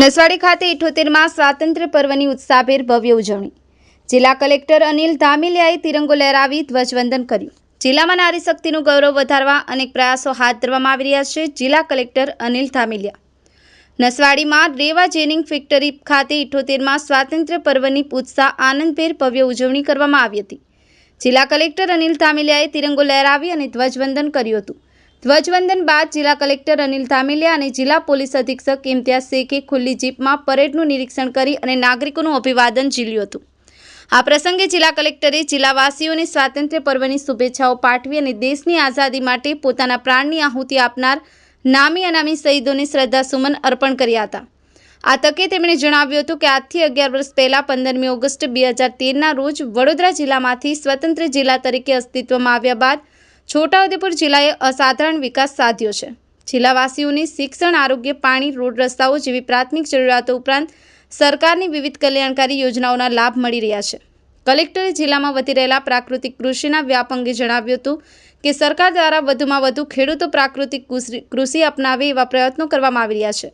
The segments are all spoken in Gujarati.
નસવાડી ખાતે ઇઠોતેરમાં સ્વાતંત્ર્ય પર્વની ઉત્સાહભેર ભવ્ય ઉજવણી. જિલ્લા કલેક્ટર અનિલ ધામિલિયાએ તિરંગો લહેરાવી ધ્વજવંદન કર્યું. જિલ્લામાં નારી શક્તિનું ગૌરવ વધારવા અનેક પ્રયાસો હાથ ધરવામાં આવી રહ્યા છે જિલ્લા કલેક્ટર અનિલ ધામિલિયા. નસવાડીમાં રેવા જેનિંગ ફેક્ટરી ખાતે ઇઠોતેરમાં સ્વાતંત્ર્ય પર્વની ઉત્સાહ આનંદભેર ભવ્ય ઉજવણી કરવામાં આવી હતી. જિલ્લા કલેક્ટર અનિલ ધામિલિયાએ તિરંગો લહેરાવી અને ધ્વજવંદન કર્યું હતું. ધ્વજવંદન બાદ જિલ્લા કલેક્ટર અનિલ ધામિલિયા અને જિલ્લા પોલીસ અધિક્ષક ઇમ્તિયાઝ શેખે ખુલ્લી જીપમાં પરેડનું નિરીક્ષણ કરી અને નાગરિકોનું અભિવાદન ઝીલ્યું હતું. આ પ્રસંગે જિલ્લા કલેક્ટરે જિલ્લાવાસીઓને સ્વાતંત્ર્ય પર્વની શુભેચ્છાઓ પાઠવી અને દેશની આઝાદી માટે પોતાના પ્રાણની આહુતિ આપનાર નામી અનામી શહીદોને શ્રદ્ધાસુમન અર્પણ કર્યા હતા. આ તકે તેમણે જણાવ્યું હતું કે આજથી અગિયાર વર્ષ પહેલાં પંદરમી ઓગસ્ટ બે હજાર તેરના રોજ વડોદરા જિલ્લામાંથી સ્વતંત્ર જિલ્લા તરીકે અસ્તિત્વમાં આવ્યા બાદ છોટાઉદેપુર જિલ્લાએ અસાધારણ વિકાસ સાધ્યો છે. જિલ્લાવાસીઓની શિક્ષણ, આરોગ્ય, પાણી, રોડ રસ્તાઓ જેવી પ્રાથમિક જરૂરિયાતો ઉપરાંત સરકારની વિવિધ કલ્યાણકારી યોજનાઓના લાભ મળી રહ્યા છે. કલેક્ટરે જિલ્લામાં વધી રહેલા પ્રાકૃતિક કૃષિના વ્યાપ અંગે જણાવ્યું હતું કે સરકાર દ્વારા વધુમાં વધુ ખેડૂતો પ્રાકૃતિક કૃષિ- અપનાવે એવા પ્રયત્નો કરવામાં આવી રહ્યા છે.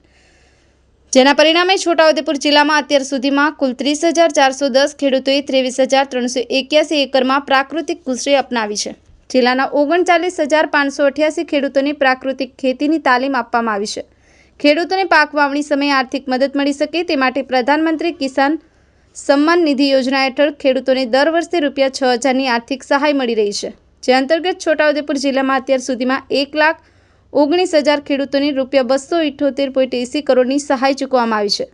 જેના પરિણામે છોટાઉદેપુર જિલ્લામાં અત્યાર સુધીમાં કુલ ત્રીસ હજાર ચારસો દસ ખેડૂતોએ ત્રેવીસ હજાર ત્રણસો એક્યાસી એકરમાં પ્રાકૃતિક કૃષિ અપનાવી છે. જિલ્લાના ઓગણચાલીસ હજાર પાંચસો અઠ્યાસી ખેડૂતોને પ્રાકૃતિક ખેતીની તાલીમ આપવામાં આવી છે. ખેડૂતોને પાક વાવણી સમયે આર્થિક મદદ મળી શકે તે માટે પ્રધાનમંત્રી કિસાન સન્માન નિધિ યોજના હેઠળ ખેડૂતોને દર વર્ષે રૂપિયા છ હજારની આર્થિક સહાય મળી રહી છે. જે અંતર્ગત છોટાઉદેપુર જિલ્લામાં અત્યાર સુધીમાં એક લાખ ઓગણીસ હજાર ખેડૂતોને રૂપિયા બસો ઇઠ્ઠોતેર પોઈન્ટ એંસી કરોડની સહાય ચૂકવવામાં આવી છે.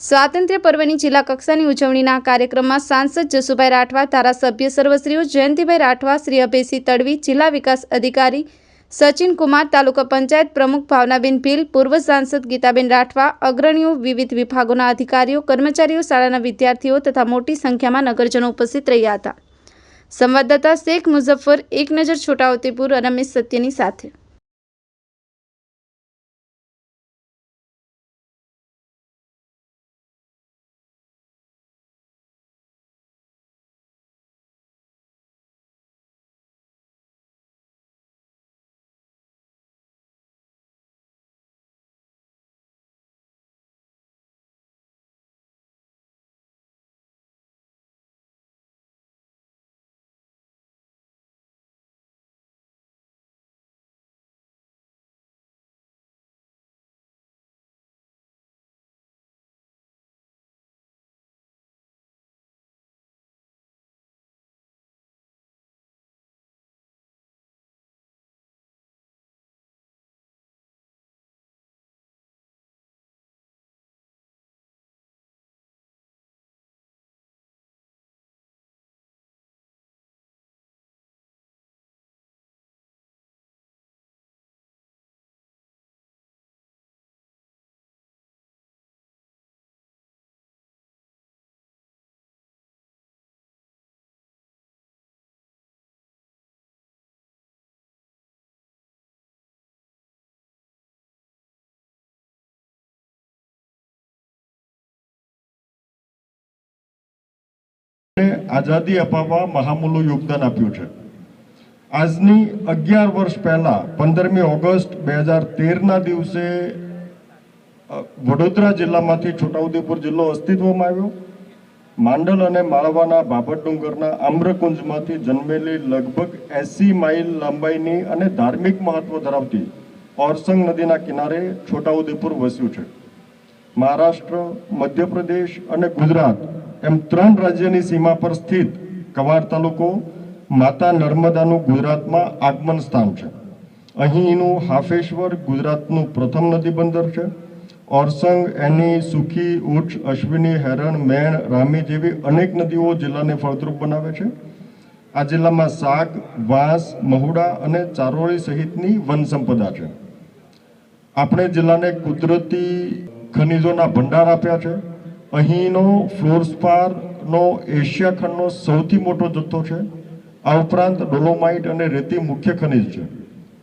સ્વાતંત્ર્ય પર્વની જિલ્લા કક્ષાની ઉજવણીના કાર્યક્રમમાં સાંસદ જસુભાઈ રાઠવા, ધારાસભ્ય સર્વશ્રીઓ જયંતિભાઈ રાઠવા, શ્રી અભયસિંહ તડવી, જિલ્લા વિકાસ અધિકારી સચિન કુમાર, તાલુકા પંચાયત પ્રમુખ ભાવનાબેન ભીલ, પૂર્વ સાંસદ ગીતાબેન રાઠવા, અગ્રણીઓ વિવિધ વિભાગોના અધિકારીઓ, કર્મચારીઓ, શાળાના વિદ્યાર્થીઓ તથા મોટી સંખ્યામાં નગરજનો ઉપસ્થિત રહ્યા હતા. સંવાદદાતા શેખ મુઝફ્ફર, એક નજર છોટાઉદેપુર રમેશ સત્યની સાથે. આઝાદી અપાવવા મહામૂલું યોગદાન આપ્યું છે. આજની અગિયાર વર્ષ પહેલા પંદરમી ઓગસ્ટ બે હજાર તેરના દિવસે વડોદરા જિલ્લામાંથી છોટાઉદેપુર જિલ્લો અસ્તિત્વમાં આવ્યો. માંડલ અને માળવાના બાબત ડુંગરના આમ્રકુંજમાંથી જન્મેલી લગભગ એસી માઇલ લંબાઈની અને ધાર્મિક મહત્વ ધરાવતી ઓરસંગ નદીના કિનારે છોટાઉદેપુર વસ્યું છે. મહારાષ્ટ્ર, મધ્યપ્રદેશ અને ગુજરાત એમ ત્રણ રાજ્યની સીમા પર સ્થિત કવાડ તાલુકો, માતા નર્મદાનું ગુજરાતમાં આગમન સ્થાન છે. અહીંનું હાફેશ્વર ગુજરાતનું પ્રથમ નદી બંદર છે. ઓરસંગ, એની સુખી, ઉચ્ચ, અશ્વિની, હેરણ, મેણ, રામી જેવી અનેક નદીઓ જિલ્લાને ફળદ્રુપ બનાવે છે. આ જિલ્લામાં સાગ, વાંસ, મહુડા અને ચારોળી સહિતની વન સંપદા છે. આપણે જિલ્લાને કુદરતી ખનિજોના ભંડાર આપ્યા છે. અહીંનો ફ્લોરસ્પારનો એશિયા ખંડનો સૌથી મોટો જથ્થો છે. આ ઉપરાંત ડોલોમાઇટ અને રેતી મુખ્ય ખનિજ છે.